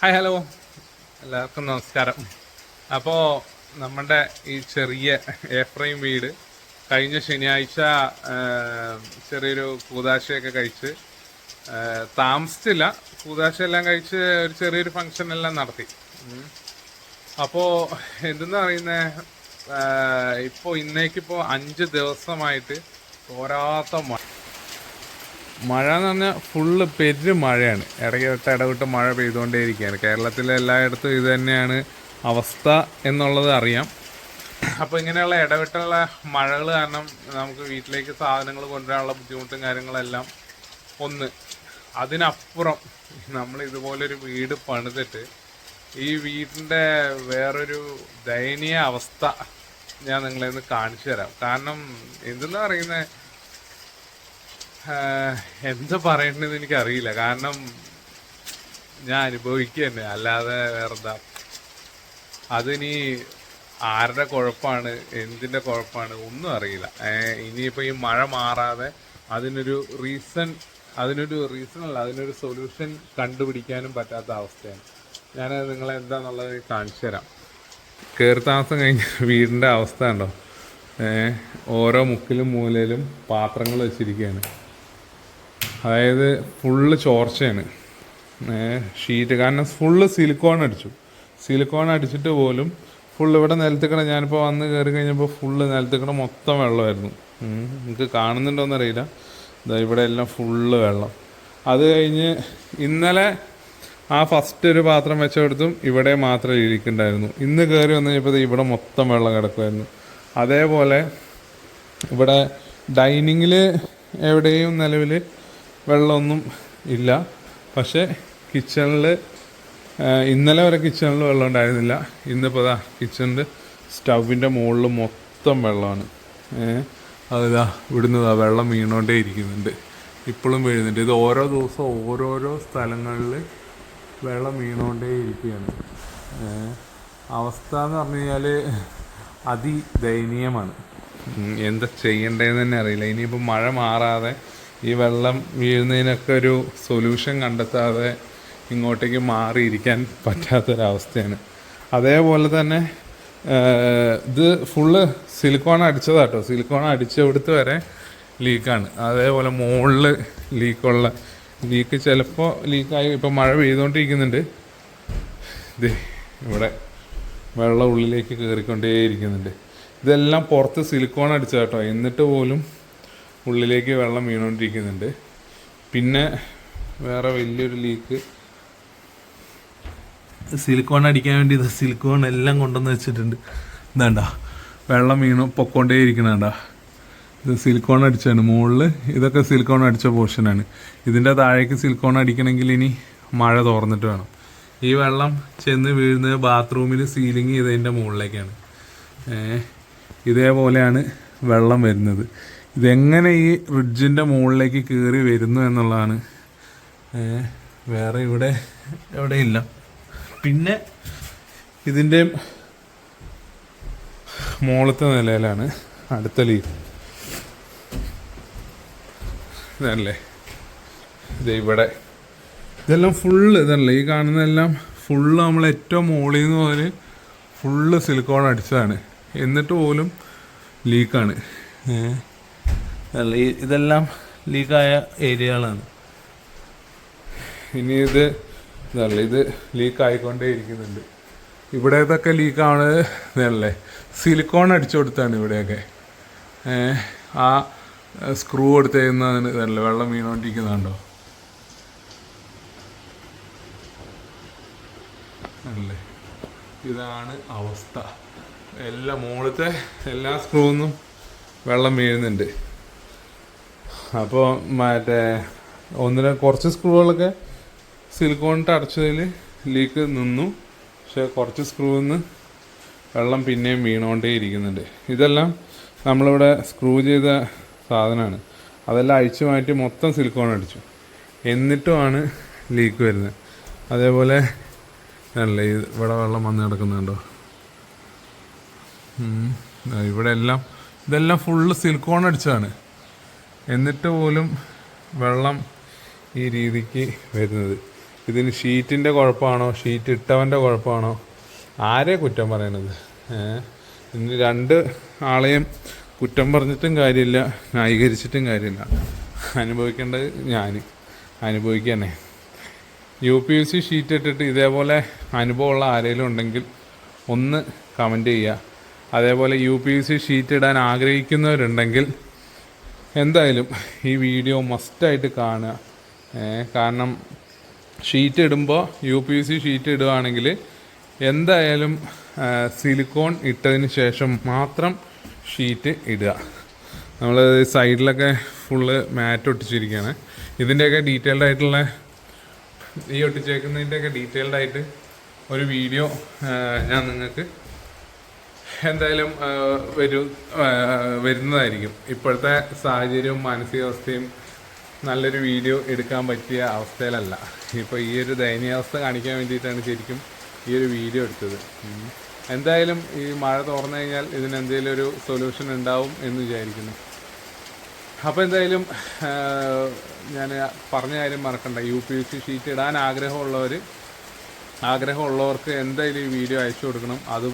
Hi hello. എല്ലാവർക്കും നമസ്കാരം. അപ്പോൾ നമ്മുടെ ഈ ചെറിയ ഏഫ്രൈം വീട് കഴിഞ്ഞ ശനിയാഴ്ച ചെറിയൊരു കൂതാശയൊക്കെ കഴിച്ച് താമസിച്ചില്ല. കൂതാശ എല്ലാം കഴിച്ച് ഒരു ചെറിയൊരു ഫംഗ്ഷൻ എല്ലാം നടത്തി. അപ്പോൾ അപ്പോ എന്തെന്ന് പറയുന്നത് ഇപ്പോൾ ഇന്നേക്കിപ്പോൾ അഞ്ച് ദിവസമായിട്ട് പോരാത്ത മഴ. മഴ എന്ന് പറഞ്ഞാൽ ഫുള്ള് പെരു മഴയാണ്. ഇടയ്ക്കിട്ട് ഇടവിട്ട് മഴ പെയ്തുകൊണ്ടേയിരിക്കുകയാണ് കേരളത്തിലെ എല്ലായിടത്തും ഇത് തന്നെയാണ് അവസ്ഥ എന്നുള്ളത് അറിയാം. അപ്പോൾ ഇങ്ങനെയുള്ള ഇടവിട്ടുള്ള മഴകൾ കാരണം നമുക്ക് വീട്ടിലേക്ക് സാധനങ്ങൾ കൊണ്ടുവരാനുള്ള ബുദ്ധിമുട്ടും കാര്യങ്ങളെല്ലാം ഒന്ന്. അതിനപ്പുറം നമ്മൾ ഇതുപോലൊരു വീട് പണിതിട്ട് ഈ വീടിന്റെ വേറൊരു ദയനീയ അവസ്ഥ ഞാൻ നിങ്ങളെ ഒന്ന് കാണിച്ചു തരാം. കാരണം എന്തെന്നാ പറയുന്നത് എന്ത് എനിക്ക് എനിക്കറിയില്ല. കാരണം ഞാൻ അനുഭവിക്കുക തന്നെ അല്ലാതെ വേറെന്താ? അതിനി ആരുടെ കുഴപ്പമാണ് എന്തിന്റെ കുഴപ്പമാണ് ഒന്നും അറിയില്ല. ഇനിയിപ്പോൾ ഈ മഴ മാറാതെ അതിനൊരു റീസൺ അതിനൊരു റീസൺ അല്ല അതിനൊരു സൊല്യൂഷൻ കണ്ടുപിടിക്കാനും പറ്റാത്ത അവസ്ഥയാണ്. ഞാൻ നിങ്ങളെ എന്താന്നുള്ളത് കാണിച്ചു തരാം. കയറി താമസം കഴിഞ്ഞ വീടിന്റെ അവസ്ഥ ഉണ്ടോ ഓരോ മുക്കിലും മൂലയിലും പാത്രങ്ങൾ വെച്ചിരിക്കുകയാണ് അതായത് ഫുള്ള് ചോർച്ചയാണ്. ഷീറ്റ് കാരണം ഫുള്ള് സിലിക്കോൺ അടിച്ചു. സിലിക്കോൺ അടിച്ചിട്ട് പോലും ഫുള്ള് ഇവിടെ നിലത്തിക്കണ ഞാനിപ്പോൾ വന്ന് കയറി കഴിഞ്ഞപ്പോൾ ഫുള്ള് നിലത്തിക്കണ മൊത്തം വെള്ളമായിരുന്നു. നിങ്ങൾക്ക് കാണുന്നുണ്ടോയെന്നറിയില്ല ഇതാ ഇവിടെ എല്ലാം ഫുള്ള് വെള്ളം. അത് കഴിഞ്ഞ് ഇന്നലെ ആ ഫസ്റ്റ് ഒരു പാത്രം വെച്ചെടുത്തും ഇവിടെ മാത്രം ഇരിക്കുന്നുണ്ടായിരുന്നു. ഇന്ന് കയറി വന്നു കഴിഞ്ഞപ്പോൾ ഇവിടെ മൊത്തം വെള്ളം കിടക്കുമായിരുന്നു അതേപോലെ ഇവിടെ ഡൈനിങ്ങിൽ എവിടെയും നിലവിൽ വെള്ളമൊന്നും ഇല്ല. പക്ഷേ കിച്ചണിൽ ഇന്നലെ വരെ കിച്ചണിൽ വെള്ളം ഉണ്ടായിരുന്നില്ല. ഇന്നിപ്പോൾ ഇതാ കിച്ചണിൽ സ്റ്റൗവിന്റെ മുകളിൽ മൊത്തം വെള്ളമാണ്. അതിതാ ഇവിടുന്ന് വെള്ളം വീണോണ്ടേ ഇരിക്കുന്നുണ്ട്. ഇപ്പോഴും വീഴുന്നുണ്ട്. ഇത് ഓരോ ദിവസവും ഓരോരോ സ്ഥലങ്ങളിൽ വെള്ളം വീണോണ്ടേ ഇരിക്കുകയാണ്. അവസ്ഥ എന്ന് പറഞ്ഞു കഴിഞ്ഞാൽ അതിദയനീയമാണ്. എന്താ ചെയ്യേണ്ടതെന്ന് തന്നെ അറിയില്ല. ഇനിയിപ്പോൾ മഴ മാറാതെ ഈ വെള്ളം വീഴുന്നതിനൊക്കെ ഒരു സൊല്യൂഷൻ കണ്ടെത്താതെ ഇങ്ങോട്ടേക്ക് മാറിയിരിക്കാൻ പറ്റാത്തൊരവസ്ഥയാണ്. അതേപോലെ തന്നെ ഇത് ഫുള്ള് സിലിക്കോൺ അടിച്ചതാട്ടോ. സിലിക്കോൺ അടിച്ചെടുത്ത് വരെ ലീക്കാണ് അതേപോലെ മുകളിൽ ലീക്കുള്ള ലീക്ക് ചിലപ്പോൾ ലീക്കായി ഇപ്പോൾ മഴ പെയ്തുകൊണ്ടിരിക്കുന്നുണ്ട് ഇത് ഇവിടെ വെള്ളം ഉള്ളിലേക്ക് കയറിക്കൊണ്ടേയിരിക്കുന്നുണ്ട് ഇതെല്ലാം പുറത്ത് സിലിക്കോൺ അടിച്ചതാട്ടോ. എന്നിട്ട് പോലും ഉള്ളിലേക്ക് വെള്ളം വീണുകൊണ്ടിരിക്കുന്നുണ്ട് പിന്നെ വേറെ വലിയൊരു ലീക്ക് സിലിക്കോൺ അടിക്കാൻ വേണ്ടി സിലിക്കോൺ എല്ലാം കൊണ്ടുവന്ന് വെച്ചിട്ടുണ്ട്. ഇതാണ്ട വെള്ളം വീണു പൊക്കോണ്ടേ ഇരിക്കണണ്ട ഇത് സിലിക്കോൺ അടിച്ചാണ് മുകളിൽ ഇതൊക്കെ സിലിക്കോൺ അടിച്ച പോർഷനാണ് ഇതിന്റെ താഴേക്ക് സിലിക്കോൺ അടിക്കണമെങ്കിൽ ഇനി മഴ തോർന്നിട്ട് വേണം. ഈ വെള്ളം ചെന്ന് വീഴുന്നത് ബാത്റൂമിൽ സീലിംഗ് ചെയ്തതിന്റെ മുകളിലേക്കാണ്. ഇതേപോലെയാണ് വെള്ളം വരുന്നത്. ഇതെങ്ങനെ ഈ റിഡ്ജിന്റെ മുകളിലേക്ക് കയറി വരുന്നു എന്നുള്ളതാണ്. വേറെ ഇവിടെ എവിടെയില്ല പിന്നെ ഇതിന്റെ മുകളത്തെ നിലയിലാണ് അടുത്ത ലീക്ക് ഇതല്ലേ? ഇത് ഇവിടെ. ഇതെല്ലാം ഫുള്ള് ഇതല്ലേ? ഈ കാണുന്നതെല്ലാം ഫുള്ള് നമ്മൾ ഏറ്റവും മുകളിൽ നിന്ന് പോലെ ഫുള്ള് സിലിക്കോൺ അടിച്ചതാണ്. എന്നിട്ട് പോലും ലീക്കാണ് ഈ ഇതെല്ലാം ലീക്കായ ഏരിയകളാണ്. ഇനി ഇത് ഇതല്ലേ ഇത് ലീക്ക് ആയിക്കൊണ്ടേ ഇരിക്കുന്നുണ്ട് ഇവിടെ ഇതൊക്കെ ലീക്കാണ് ഇതല്ലേ സിലിക്കോൺ അടിച്ചു കൊടുത്താണ് ഇവിടെയൊക്കെ ആ സ്ക്രൂ കൊടുത്തേക്കുന്നതിന് ഇതല്ലേ വെള്ളം വീണോണ്ടിരിക്കുന്നുണ്ടോ? അല്ലേ ഇതാണ് അവസ്ഥ. എല്ലാ മുകളിലത്തെ എല്ലാ സ്ക്രൂന്നും വെള്ളം വീഴുന്നുണ്ട്. അപ്പോൾ മറ്റേ ഒന്നിന് കുറച്ച് സ്ക്രൂകളൊക്കെ സിലിക്കോണിട്ട് അടച്ചതിൽ ലീക്ക് നിന്നു. പക്ഷെ കുറച്ച് സ്ക്രൂവിൽ നിന്ന് വെള്ളം പിന്നെയും വീണുകൊണ്ടേ ഇരിക്കുന്നുണ്ട്. ഇതെല്ലാം നമ്മളിവിടെ സ്ക്രൂ ചെയ്ത സാധനമാണ് അതെല്ലാം അഴിച്ചു മാറ്റി മൊത്തം സിലിക്കോൺ അടിച്ചു. എന്നിട്ടുമാണ് ലീക്ക് വരുന്നത്. അതേപോലെ അല്ലേ ഇവിടെ വെള്ളം വന്ന് കിടക്കുന്നുണ്ടോ? ഇവിടെ എല്ലാം ഇതെല്ലാം ഫുള്ള് സിലിക്കോൺ അടിച്ചതാണ്. എന്നിട്ട് പോലും വെള്ളം ഈ രീതിക്ക് വരുന്നത്. ഇതിന് ഷീറ്റിന്റെ കുഴപ്പമാണോ? ഷീറ്റ് ഇട്ടവന്റെ കുഴപ്പമാണോ? ആരെ കുറ്റം പറയണത്? ഇനി രണ്ട് ആളെയും കുറ്റം പറഞ്ഞിട്ടും കാര്യമില്ല ന്യായീകരിച്ചിട്ടും കാര്യമില്ല. അനുഭവിക്കേണ്ടത് ഞാൻ അനുഭവിക്കുക തന്നെ U P S C sheet ഇട്ടിട്ട് ഇതേപോലെ അനുഭവമുള്ള ആരെങ്കിലും ഉണ്ടെങ്കിൽ ഒന്ന് കമന്റ് ചെയ്യുക. അതേപോലെ U P S C sheet ഇടാൻ ആഗ്രഹിക്കുന്നവരുണ്ടെങ്കിൽ എന്തായാലും ഈ വീഡിയോ മസ്റ്റായിട്ട് കാണുക. കാരണം ഷീറ്റ് ഇടുമ്പോൾ യു പി സി ഷീറ്റ് ഇടുകയാണെങ്കിൽ എന്തായാലും സിലിക്കോൺ ഇട്ടതിന് ശേഷം മാത്രം ഷീറ്റ് ഇടുക. നമ്മൾ സൈഡിലൊക്കെ ഫുള്ള് മാറ്റ് ഒട്ടിച്ചിരിക്കുകയാണ്. ഇതിന്റെയൊക്കെ ഡീറ്റെയിൽഡ് ആയിട്ടുള്ള ഈ ഒട്ടിച്ചേക്കുന്നതിന്റെയൊക്കെ ഡീറ്റെയിൽഡ് ആയിട്ട് ഒരു വീഡിയോ ഞാൻ നിങ്ങൾക്ക് എന്തായാലും വരൂ വരും വരുന്നതായിരിക്കും. ഇപ്പോഴത്തെ സാഹചര്യവും മാനസികാവസ്ഥയും നല്ലൊരു വീഡിയോ എടുക്കാൻ പറ്റിയ അവസ്ഥയിലല്ല. ഇപ്പോൾ ഈ ഒരു ദയനീയാവസ്ഥ കാണിക്കാൻ വേണ്ടിയിട്ടാണ് ശരിക്കും ഈ ഒരു വീഡിയോ എടുത്തത്. എന്തായാലും ഈ മഴ തുറന്നു കഴിഞ്ഞാൽ ഇതിന് എന്തെങ്കിലും ഒരു സൊല്യൂഷൻ ഉണ്ടാവും എന്ന് വിചാരിക്കുന്നു. അപ്പോൾ എന്തായാലും ഞാൻ പറഞ്ഞ കാര്യം മറക്കണ്ട. U P S C sheet ഇടാൻ ആഗ്രഹമുള്ളവർ ആഗ്രഹമുള്ളവർക്ക് എന്തായാലും ഈ വീഡിയോ അയച്ചു കൊടുക്കണം. അത്